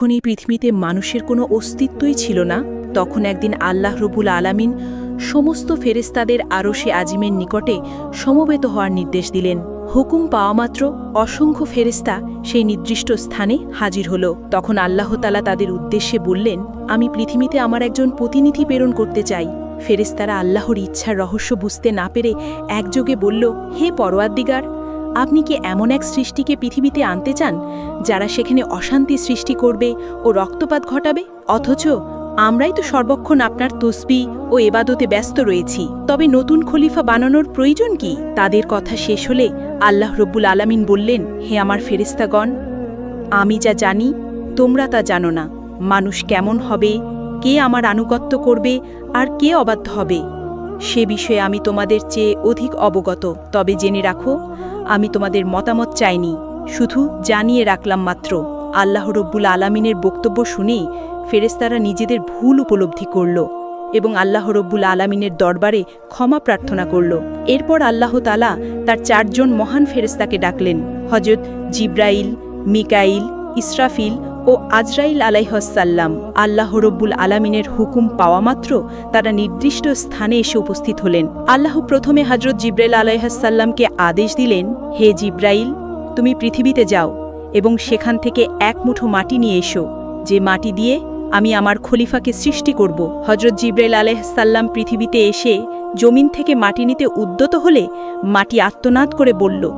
যখন এই পৃথিবীতে মানুষের কোনো অস্তিত্বই ছিল না, তখন একদিন আল্লাহ রবুল আলামিন সমস্ত ফেরেস্তাদের আরশে আজিমের নিকটে সমবেত হওয়ার নির্দেশ দিলেন। হুকুম পাওয়া মাত্র অসংখ্য ফেরেস্তা সেই নির্দিষ্ট স্থানে হাজির হল। তখন আল্লাহ তালা তাদের উদ্দেশ্যে বললেন, আমি পৃথিবীতে আমার একজন প্রতিনিধি প্রেরণ করতে চাই। ফেরেস্তারা আল্লাহর ইচ্ছার রহস্য বুঝতে না পেরে একযোগে বলল, হে পরোয়াদ্দিগার আপনি কি এমন এক সৃষ্টিকে পৃথিবীতে আনতে চান, যারা সেখানে অশান্তি সৃষ্টি করবে ও রক্তপাত ঘটাবে? অথচ আমরাই তো সর্বক্ষণ আপনার তসবি ও এবাদতে ব্যস্ত রয়েছি। তবে নতুন খলিফা বানানোর প্রয়োজন কি? তাদের কথা শেষ হলে আল্লাহ রব্বুল আলামিন বললেন, হে আমার ফেরেস্তাগণ আমি যা জানি, তোমরা তা জানো না। মানুষ কেমন হবে, কে আমার আনুগত্য করবে, আর কে অবাধ্য হবে? সে বিষয়ে আমি তোমাদের চেয়ে অধিক অবগত। তবে জেনে রাখো, আমি তোমাদের মতামত চাইনি, শুধু জানিয়ে রাখলাম মাত্র। আল্লাহ রব্বুল আলামিনের বক্তব্য শুনেই ফেরেস্তারা নিজেদের ভুল উপলব্ধি করল এবং আল্লাহ রব্বুল আলামিনের দরবারে ক্ষমা প্রার্থনা করল। এরপর আল্লাহ তালা তার চারজন মহান ফেরেস্তাকে ডাকলেন হজরত জিব্রাইল, মিকাইল, ইসরাফিল ও আজরাইল আলাইহসাল্লাম আল্লাহ রব্বুল আলামিনের হুকুম পাওয়া মাত্র তারা নির্দিষ্ট স্থানে এসে উপস্থিত হলেন। আল্লাহ প্রথমে হজরত জিব্রাইল আলাইহাসাল্লামকে আদেশ দিলেন, হে জিব্রাইল, তুমি পৃথিবীতে যাও এবং সেখান থেকে এক মুঠো মাটি নিয়ে এসো। যে মাটি দিয়ে আমি আমার খলিফাকে সৃষ্টি করব। হজরত জিব্রাইল আলাইহাসাল্লাম পৃথিবীতে এসে জমিন থেকে মাটি নিতে উদ্যত হলে মাটি আত্মনাদ করে বলল,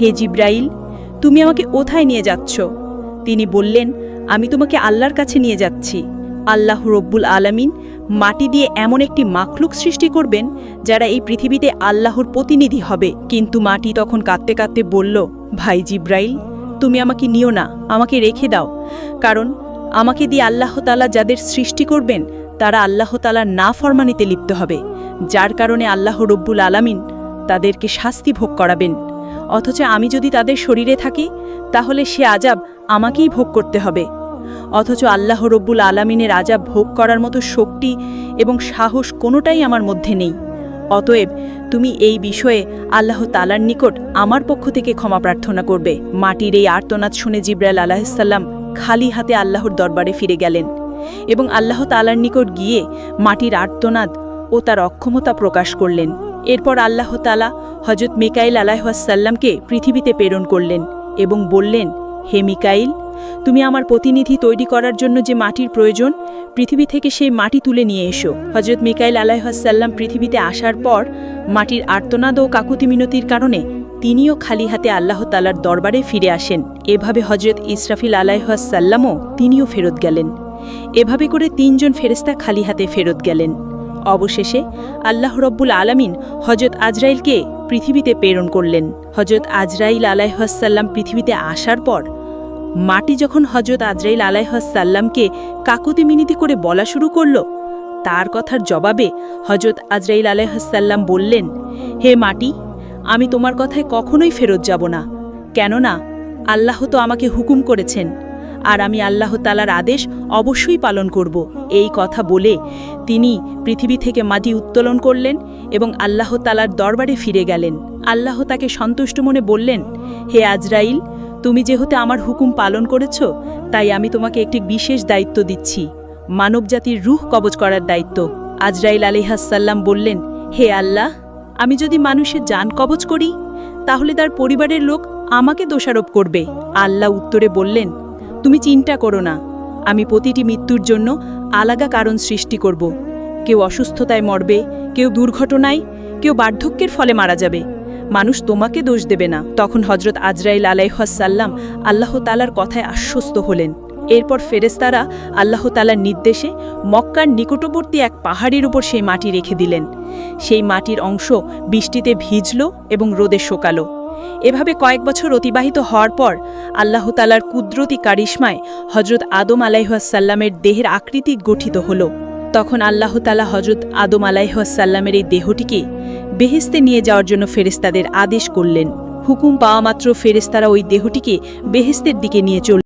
হে জিব্রাইল, তুমি আমাকে কোথায় নিয়ে যাচ্ছ? তিনি বললেন আমি তোমাকে আল্লাহর কাছে নিয়ে যাচ্ছি। আল্লাহ রব্বুল আলামিন মাটি দিয়ে এমন একটি মাখলুক সৃষ্টি করবেন, যারা এই পৃথিবীতে আল্লাহর প্রতিনিধি হবে। কিন্তু মাটি তখন কাঁদতে কাঁদতে বলল, ভাই জিব্রাইল, তুমি আমাকে নিও না, আমাকে রেখে দাও। কারণ আমাকে দিয়ে আল্লাহ তালা যাদের সৃষ্টি করবেন, তারা আল্লাহ তালার না ফরমানিতে লিপ্ত হবে। যার কারণে আল্লাহ রব্বুল আলামিন তাদেরকে শাস্তি ভোগ করাবেন। অথচ আমি যদি তাদের শরীরে থাকি, তাহলে সে আজাব আমাকেই ভোগ করতে হবে। অথচ আল্লাহ রব্বুল আলামিনের আজাব ভোগ করার মতো শক্তি এবং সাহস কোনোটাই আমার মধ্যে নেই। অতএব তুমি এই বিষয়ে আল্লাহ তালার নিকট আমার পক্ষ থেকে ক্ষমা প্রার্থনা করবে। মাটির এই আর্তনাদ শুনে জিব্রাইল আলাহিসাল্লাম খালি হাতে আল্লাহর দরবারে ফিরে গেলেন এবং আল্লাহ তালার নিকট গিয়ে মাটির আর্তনাদ ও তার অক্ষমতা প্রকাশ করলেন। এরপর আল্লাহ তালা হজরত মিকাইল আলাহাসাল্লামকে পৃথিবীতে প্রেরণ করলেন এবং বললেন হে মিকাইল, তুমি আমার প্রতিনিধি তৈরি করার জন্য যে মাটির প্রয়োজন, পৃথিবী থেকে সেই মাটি তুলে নিয়ে এসো। হজরত মিকাইল আলাহাসাল্লাম পৃথিবীতে আসার পর মাটির আর্তনাদ ও কাকুতি মিনতির কারণে তিনিও খালি হাতে আল্লাহ তালার দরবারে ফিরে আসেন। এভাবে হজরত ইসরাফিল আলাহাসাল্লামও তিনিও ফেরত গেলেন। এভাবে করে তিনজন ফেরেস্তা খালি হাতে ফেরত গেলেন। অবশেষে আল্লাহ রব্বুল আলামিন হজরত আজরাইলকে পৃথিবীতে প্রেরণ করলেন। হজরত আজরাইল আলাইহাসাল্লাম পৃথিবীতে আসার পর, মাটি যখন হজরত আজরাইল আলাইহাসাল্লামকে কাকুতি মিনিতি করে বলা শুরু করল, তার কথার জবাবে হজরত আজরাইল আলাইহাসাল্লাম বললেন, হে মাটি, আমি তোমার কথায় কখনোই ফেরত যাব না। কেননা, আল্লাহ তো আমাকে হুকুম করেছেন আর আমি আল্লাহ তালার আদেশ অবশ্যই পালন করব। এই কথা বলে তিনি পৃথিবী থেকে মাটি উত্তোলন করলেন এবং আল্লাহ তালার দরবারে ফিরে গেলেন। আল্লাহ তাকে সন্তুষ্ট মনে বললেন, হে আজরাইল, তুমি যেহেতু আমার হুকুম পালন করেছ, তাই আমি তোমাকে একটি বিশেষ দায়িত্ব দিচ্ছি। মানবজাতির রুহ কবজ করার দায়িত্ব। আজরাইল আলিহাসাল্লাম বললেন, হে আল্লাহ, আমি যদি মানুষের যান কবজ করি, তাহলে তার পরিবারের লোক আমাকে দোষারোপ করবে। আল্লাহ উত্তরে বললেন তুমি চিন্তা করো না। আমি প্রতিটি মৃত্যুর জন্য আলাদা কারণ সৃষ্টি করব। কেউ অসুস্থতায় মরবে, কেউ দুর্ঘটনায়, কেউ বার্ধক্যের ফলে মারা যাবে। মানুষ তোমাকে দোষ দেবে না। তখন হজরত আজরাইল আলাইহাসাল্লাম আল্লাহ তালার কথায় আশ্বস্ত হলেন। এরপর ফেরেস্তারা আল্লাহ তালার নির্দেশে মক্কার নিকটবর্তী এক পাহাড়ের উপর সেই মাটি রেখে দিলেন। সেই মাটির অংশ বৃষ্টিতে ভিজল এবং রোদে শোকালো। এভাবে কয়েক বছর অতিবাহিত হওয়ার পর আল্লাহ তালার কুদরতি কারিশ্মায় হজরত আদম আলাইহাসাল্লামের দেহের আকৃতি গঠিত হল। তখন আল্লাহ তালা হজরত আদম আলাইহাসাল্লামের এই দেহটিকে বেহেস্তে নিয়ে যাওয়ার জন্য ফেরেস্তাদের আদেশ করলেন। হুকুম পাওয়া মাত্র ফেরেস্তারা ওই দেহটিকে বেহেস্তের দিকে নিয়ে চল